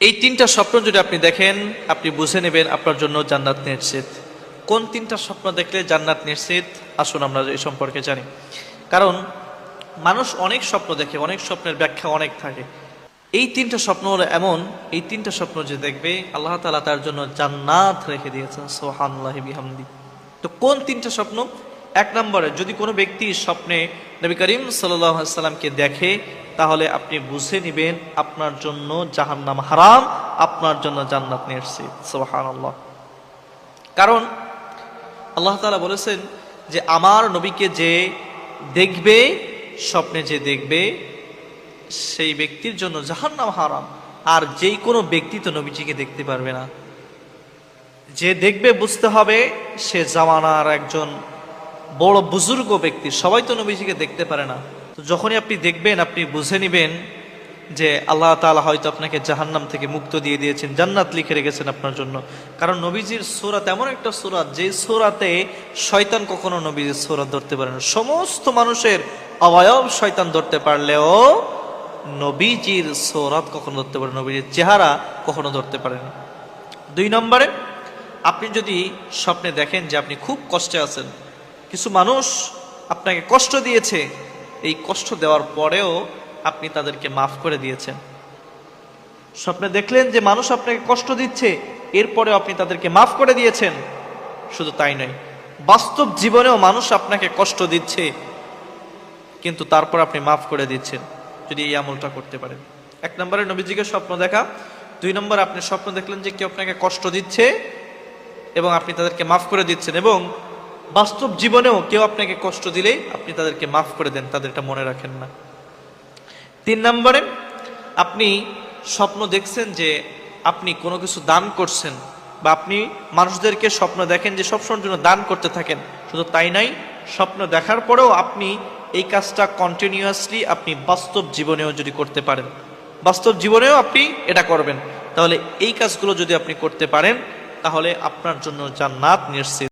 এই তিনটা স্বপ্ন যদি আপনি দেখেন, আপনি বুঝে নেবেন আপনার জন্য জান্নাত নিশ্চিত। কোন তিনটা স্বপ্ন দেখলে জান্নাত নিশ্চিত? আসুন আমরা এই সম্পর্কে জানি। কারণ মানুষ অনেক স্বপ্ন দেখে, অনেক স্বপ্নের ব্যাখ্যা অনেক থাকে। এই তিনটা স্বপ্ন হলো এমন, এই তিনটা স্বপ্ন যে দেখবে, আল্লাহ তালা তার জন্য জান্নাত রেখে দিয়েছেন। বিহামদি। তো কোন তিনটা স্বপ্ন? এক নম্বরে, যদি কোনো ব্যক্তি স্বপ্নে নবী করিম সাল্লামকে দেখে, তাহলে আপনি বুঝে নেবেন, আপনার জন্য জাহান্নাম হারাম, আপনার জন্য জান্নাত সোহান কারণ আল্লাহ তালা বলেছেন যে, আমার নবীকে যে দেখবে, স্বপ্নে যে দেখবে, সেই ব্যক্তির জন্য জাহান্নাম হারাম। আর যেই কোনো ব্যক্তি তো নবীজিকে দেখতে পারবে না। যে দেখবে বুঝতে হবে, সে জামানার একজন বড় বুজুর্গ ব্যক্তি, সবাই তো নবীজিকে দেখতে পারে না। তো যখনই আপনি দেখবেন, আপনি বুঝে নেবেন যে আল্লাহ তাআলা হয়তো আপনাকে জাহান্নাম থেকে মুক্ত দিয়ে দিয়েছেন, জান্নাত লিখে রেখেছেন আপনার জন্য। কারণ নবীজির সুরাত এমন একটা সুরাত যে সুরাতে শয়তান কখনো নবীজির সুরাত ধরতে পারে না। সমস্ত মানুষের অবয়ব শয়তান ধরতে পারলেও নবীজির সৌরাত কখনো ধরতে পারে নবীজির চেহারা কখনো ধরতে পারে না। দুই নম্বরে, আপনি যদি স্বপ্নে দেখেন যে আপনি খুব কষ্টে আছেন কিছু মানুষ আপনাকে কষ্ট দিয়েছে, এই কষ্ট দেওয়ার পরেও আপনি তাদেরকে মাফ করে দিয়েছেন। স্বপ্নে দেখলেন যে মানুষ আপনাকে কষ্ট দিচ্ছে, এরপরেও আপনি তাদেরকে মাফ করে দিয়েছেন। শুধু তাই নয়, বাস্তব জীবনেও মানুষ আপনাকে কষ্ট দিচ্ছে, কিন্তু তারপর আপনি মাফ করে দিচ্ছেন, যদি এই আমলটা করতে পারেন। এক নম্বরে নবীজিকে স্বপ্ন দেখা, দুই নম্বর আপনি স্বপ্ন দেখলেন যে কেউ আপনাকে কষ্ট দিচ্ছে এবং আপনি তাদেরকে মাফ করে দিচ্ছেন এবং বাস্তব জীবনেও কেউ আপনাকে কষ্ট দিলে আপনি তাদেরকে মাফ করে দেন, তাদেরটা মনে রাখেন না। তিন নম্বরে, আপনি স্বপ্ন দেখছেন যে আপনি কোনো কিছু দান করছেন বা আপনি মানুষদেরকে স্বপ্ন দেখেন যে সবসময়ের জন্য দান করতে থাকেন, শুধু তাই নাই স্বপ্ন দেখার পরেও আপনি এই কাজটা কন্টিনিউয়াসলি আপনি বাস্তব জীবনেও যদি করতে পারেন, বাস্তব জীবনেও আপনি এটা করবেন। তাহলে এই কাজগুলো যদি আপনি করতে পারেন, তাহলে আপনার জন্য জান্নাত নিশ্চিত।